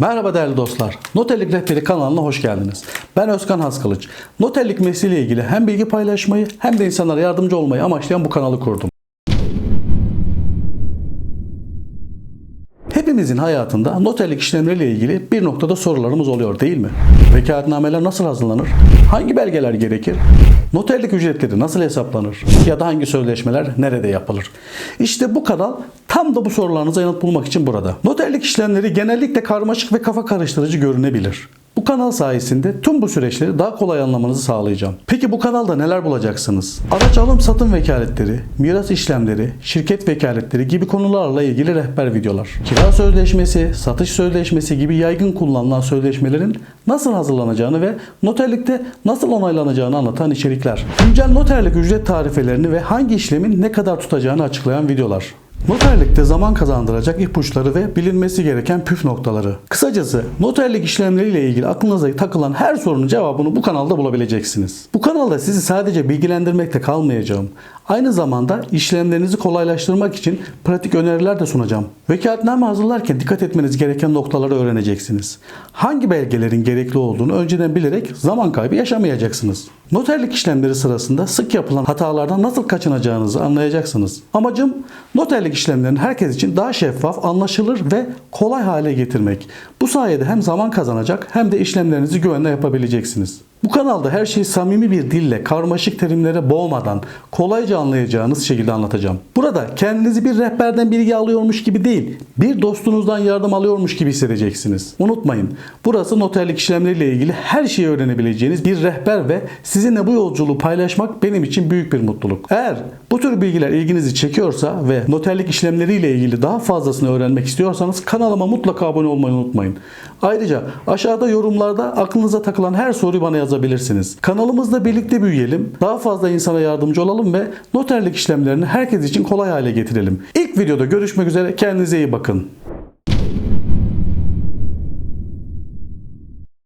Merhaba değerli dostlar. Noterlik Rehberi kanalına hoş geldiniz. Ben Özkan Haskılıç. Noterlik mesleğiyle ilgili hem bilgi paylaşmayı hem de insanlara yardımcı olmayı amaçlayan bu kanalı kurdum. Hepimizin hayatında noterlik işlemleriyle ilgili bir noktada sorularımız oluyor değil mi? Vekaletnameler nasıl hazırlanır? Hangi belgeler gerekir? Noterlik ücretleri nasıl hesaplanır? Ya da hangi sözleşmeler nerede yapılır? İşte bu kanal tam da bu sorularınıza yanıt bulmak için burada. Noterlik işlemleri genellikle karmaşık ve kafa karıştırıcı görünebilir. Bu kanal sayesinde tüm bu süreçleri daha kolay anlamanızı sağlayacağım. Peki bu kanalda neler bulacaksınız? Araç alım satım vekaletleri, miras işlemleri, şirket vekaletleri gibi konularla ilgili rehber videolar. Kira sözleşmesi, satış sözleşmesi gibi yaygın kullanılan sözleşmelerin nasıl hazırlanacağını ve noterlikte nasıl onaylanacağını anlatan içerikler. Güncel noterlik ücret tarifelerini ve hangi işlemin ne kadar tutacağını açıklayan videolar. Noterlikte zaman kazandıracak ipuçları ve bilinmesi gereken püf noktaları. Kısacası noterlik işlemleriyle ilgili aklınıza takılan her sorunun cevabını bu kanalda bulabileceksiniz. Bu kanalda sizi sadece bilgilendirmekle kalmayacağım. Aynı zamanda işlemlerinizi kolaylaştırmak için pratik öneriler de sunacağım. Vekaletname hazırlarken dikkat etmeniz gereken noktaları öğreneceksiniz. Hangi belgelerin gerekli olduğunu önceden bilerek zaman kaybı yaşamayacaksınız. Noterlik işlemleri sırasında sık yapılan hatalardan nasıl kaçınacağınızı anlayacaksınız. Amacım noterlik işlemlerini herkes için daha şeffaf, anlaşılır ve kolay hale getirmek. Bu sayede hem zaman kazanacak hem de işlemlerinizi güvenle yapabileceksiniz. Bu kanalda her şeyi samimi bir dille, karmaşık terimlere boğmadan, kolayca anlayacağınız şekilde anlatacağım. Burada kendinizi bir rehberden bilgi alıyormuş gibi değil, bir dostunuzdan yardım alıyormuş gibi hissedeceksiniz. Unutmayın, burası noterlik işlemleriyle ilgili her şeyi öğrenebileceğiniz bir rehber ve sizinle bu yolculuğu paylaşmak benim için büyük bir mutluluk. Eğer bu tür bilgiler ilginizi çekiyorsa ve noterlik işlemleriyle ilgili daha fazlasını öğrenmek istiyorsanız kanalıma mutlaka abone olmayı unutmayın. Ayrıca aşağıda yorumlarda aklınıza takılan her soruyu bana yazabilirsiniz. Kanalımızda birlikte büyüyelim, daha fazla insana yardımcı olalım ve noterlik işlemlerini herkes için kolay hale getirelim. İlk videoda görüşmek üzere, kendinize iyi bakın.